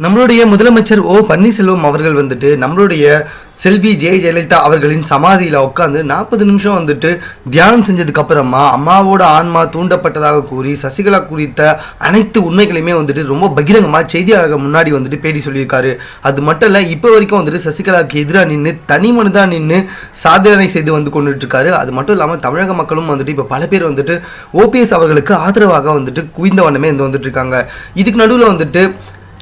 நம்மளுடைய முதலமைச்சர் ஓ பன்னீர்செல்வம் அவர்கள் வந்துட்டு நம்மளுடைய செல்வி ஜெய ஜெயலலிதா அவர்களின் சமாதியில் உட்காந்து நாற்பது நிமிஷம் வந்துட்டு தியானம் செஞ்சதுக்கு அப்புறமா அம்மாவோட ஆன்மா தூண்டப்பட்டதாக கூறி சசிகலா குறித்த அனைத்து உண்மைகளையுமே வந்துட்டு ரொம்ப பகிரங்கமாக செய்தியாளர்கள் முன்னாடி வந்துட்டு பேட்டி சொல்லியிருக்காரு. அது மட்டும் இல்லை இப்போ வரைக்கும் வந்துட்டு சசிகலாவுக்கு எதிராக நின்று தனி மனிதா நின்று சாதனை செய்து வந்து கொண்டுட்டு இருக்காரு அது மட்டும் இல்லாமல் தமிழக மக்களும் வந்துட்டு இப்போ பல பேர் வந்துட்டு ஓபிஎஸ் அவர்களுக்கு ஆதரவாக வந்துட்டு குவிந்த வண்ணமே வந்து வந்துட்டு இருக்காங்க இதுக்கு நடுவில் வந்துட்டு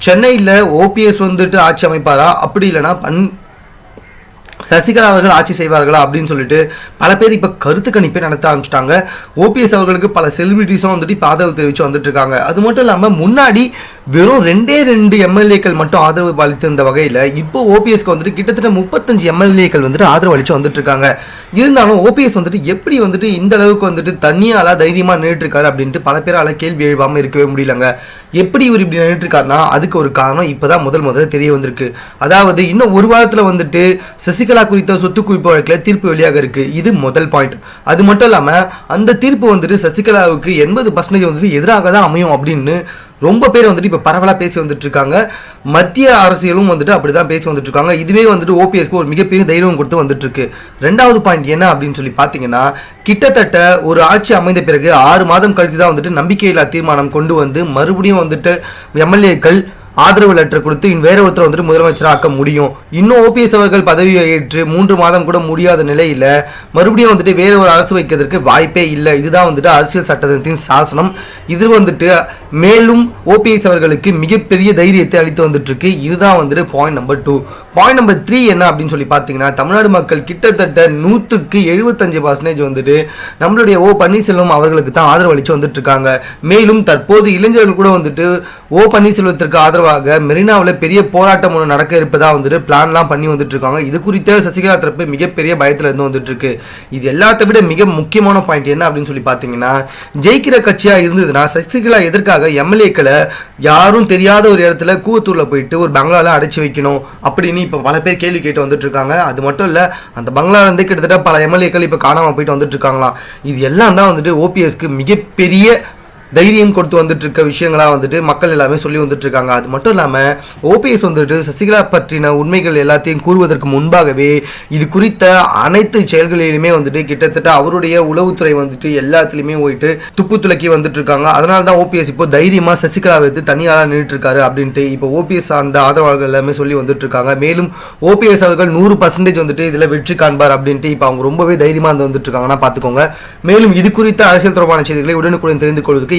சென்னையில் ஓபிஎஸ் வந்துட்டு ஆட்சி அமைப்பாரா? அப்படி இல்லைன்னா பன் சசிகலா அவர்கள் ஆட்சி செய்வார்களா அப்படின்னு சொல்லிட்டு பல பேர் இப்போ கருத்து கணிப்பை நடத்த ஆரம்பிச்சிட்டாங்க. ஓபிஎஸ் அவர்களுக்கு பல செலிபிரிட்டிஸும் வந்துட்டு இப்போ ஆதரவு தெரிவித்து வந்துட்டு இருக்காங்க. அது மட்டும் இல்லாமல் முன்னாடி வெறும் ரெண்டே ரெண்டு எம்எல்ஏக்கள் மட்டும் ஆதரவு அளித்திருந்த வகையில் இப்போ ஓபிஎஸ்க்கு வந்துட்டு கிட்டத்தட்ட முப்பத்தஞ்சு எம்எல்ஏக்கள் வந்துட்டு ஆதரவு அளிச்சு வந்துட்டு இருக்காங்க இருந்தாலும் ஓபிஎஸ் வந்துட்டு எப்படி வந்துட்டு இந்த அளவுக்கு வந்துட்டு தனியால தைரியமா நின்றுட்டு இருக்காரு அப்படின்ட்டு பல பேரால கேள்வி எழுப்பாம இருக்கவே முடியலங்க. எப்படி இவர் இப்படி நின்றுட்டு இருக்காருன்னா அதுக்கு ஒரு காரணம் இப்போதான் முதல் முதல்ல தெரிய வந்திருக்கு. அதாவது இன்னும் ஒரு வாரத்தில் வந்துட்டு சசிகலா குறித்த சொத்து குவிப்பு வழக்கில் தீர்ப்பு வெளியாக இருக்கு. இது முதல் பாயிண்ட் அது மட்டும் இல்லாமல் அந்த தீர்ப்பு வந்துட்டு சசிகலாவுக்கு எண்பது பர்சன்டேஜ் வந்துட்டு எதிராக தான் அமையும் அப்படின்னு ரொம்ப பேர் வந்துட்டு இப்போ பரவலாக பேசி வந்துட்டு இருக்காங்க மத்திய அரசியலும் வந்துட்டு அப்படிதான் பேசி வந்துட்டு இருக்காங்க இதுவே வந்துட்டு ஓபிஎஸ்க்கு ஒரு மிகப்பெரிய தைரியம் கொடுத்து வந்துட்டு இருக்கு ரெண்டாவது பாயிண்ட் என்ன அப்படின்னு சொல்லி பார்த்தீங்கன்னா கிட்டத்தட்ட ஒரு ஆட்சி அமைந்த பிறகு ஆறு மாதம் கழித்து தான் வந்துட்டு நம்பிக்கையில்லா தீர்மானம் கொண்டு வந்து மறுபடியும் வந்துட்டு எம்எல்ஏக்கள் ஆதரவு லெட்டர் கொடுத்து இன் வேற ஒருத்தர் வந்துட்டு முதலமைச்சராக ஆக்க முடியும். இன்னும் ஓபிஎஸ் அவர்கள் பதவி ஏற்று மூன்று மாதம் கூட முடியாத நிலையில மறுபடியும் வந்துட்டு வேற ஒரு அரசு வைக்கிறதுக்கு வாய்ப்பே இல்லை. இதுதான் வந்துட்டு அரசியல் சட்டத்தின் சாசனம். இது வந்துட்டு மேலும் ஓபிஎஸ் அவர்களுக்கு மிகப்பெரிய தைரியத்தை அளித்து வந்துட்டு இருக்கு. இதுதான் வந்துட்டு point number two point number three என்ன அப்படின்னு சொல்லி பார்த்தீங்கன்னா தமிழ்நாடு மக்கள் கிட்டத்தட்ட நூற்றுக்கு எழுபத்தஞ்சு பர்சன்டேஜ் வந்துட்டு நம்மளுடைய ஓ பன்னீர்செல்வம் அவர்களுக்கு தான் ஆதரவு அளித்து வந்துட்டு இருக்காங்க மேலும் தற்போது இளைஞர்கள் கூட வந்துட்டு ஓ பன்னீர்செல்வத்திற்கு ஆதரவாக மெரினாவில் பெரிய போராட்டம் ஒன்று நடக்க இருப்பதாக வந்துட்டு பிளான்லாம் பண்ணி வந்துட்டு இருக்காங்க இது குறித்த சசிகலா தரப்பு மிகப்பெரிய பயத்தில் இருந்து வந்துட்டு இருக்கு இது எல்லாத்தை விட மிக முக்கியமான பாயிண்ட் என்ன அப்படின்னு சொல்லி பார்த்தீங்கன்னா ஜெயிக்கிற கட்சியாக இருந்ததுன்னா சசிகலா எதற்காக எம்எல்ஏக்களை யாரும் தெரியாத ஒரு இடத்துல கூவத்தூரில் போயிட்டு ஒரு பங்களாவில் அடைச்சி வைக்கணும் அப்படின்னு இப்போ பல பேர் கேள்வி கேட்டு வந்துட்டு இருக்காங்க அது மட்டும் இல்ல அந்த பங்களால இருந்து கிட்டத்தட்ட பல எம்எல்ஏக்கள் இப்போ காணாம போயிட்டு வந்துட்டு இருக்காங்களாம் இது எல்லாம் தான் வந்துட்டு ஓபிஎஸ்க்கு மிகப்பெரிய தைரியம் கொடுத்து வந்துட்டு இருக்க விஷயங்களா வந்துட்டு மக்கள் எல்லாமே சொல்லி வந்துட்டு இருக்காங்க அது மட்டும் இல்லாம ஓபிஎஸ் வந்துட்டு சசிகலா பற்றின உண்மைகள் எல்லாத்தையும் கூறுவதற்கு முன்பாகவே இது குறித்த அனைத்து செயல்களிலுமே வந்துட்டு கிட்டத்தட்ட அவருடைய உளவுத்துறை வந்துட்டு எல்லாத்துலயுமே போயிட்டு துப்பு துளக்கி வந்துட்டு இருக்காங்க அதனால தான் ஓபிஎஸ் இப்போ தைரியமா சசிகலா வைத்து தனியாக நின்றுட்டு இருக்காரு அப்படின்ட்டு இப்போ ஓபிஎஸ் அந்த ஆதரவாளர்கள் எல்லாமே சொல்லி வந்துட்டு இருக்காங்க மேலும் ஓபிஎஸ் அவர்கள் நூறு பர்சன்டேஜ் வந்துட்டு இதுல வெற்றி காண்பார் அப்படின்ட்டு இப்போ அவங்க ரொம்பவே தைரியமா வந்து வந்துட்டு இருக்காங்கன்னா பாத்துக்கோங்க மேலும் இது குறித்த அரசியல் தொடர்பான செய்திகளை உடனுக்குடன் தெரிந்து கொள்வதற்கு